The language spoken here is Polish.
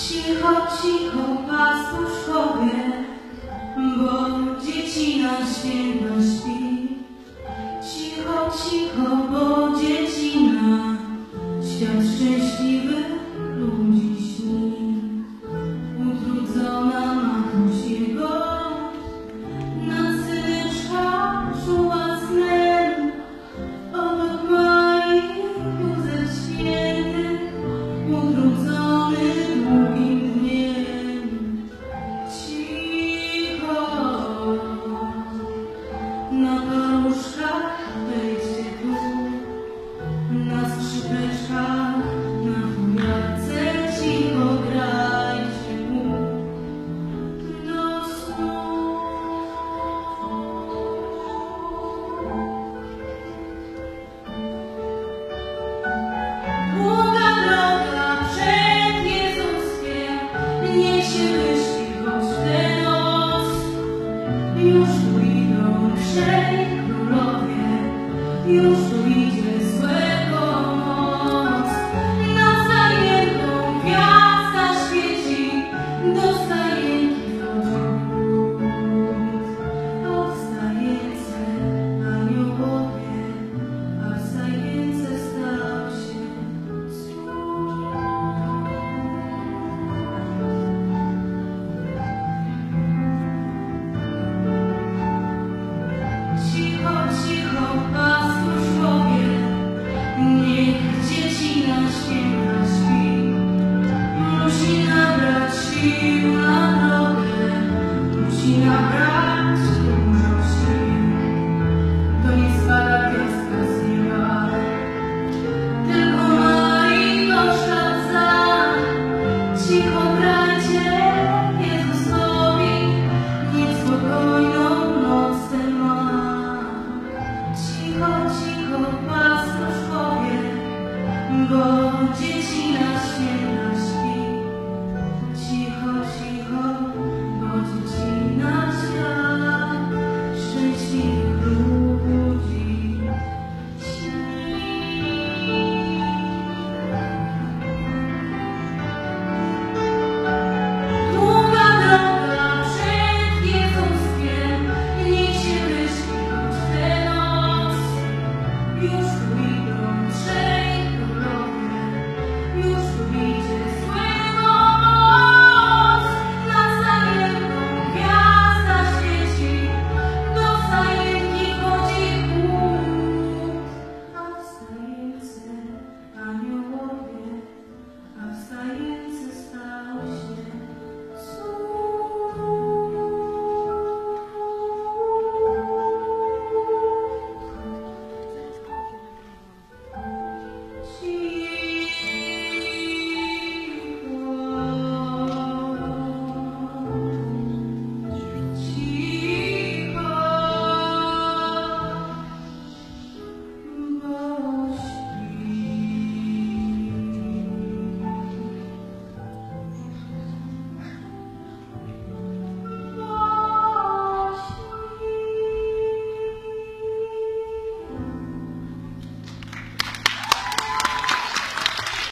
cicho pastuszkowie, bo dziecina święta śpi. Cicho, cicho, bo dziecina świat szczęśliwy ludzi śni. Utrudzona matosiego, na syneczka czuła snem, obok moich łzek świętych, utrudzony go pasterz powie, bo dzieci na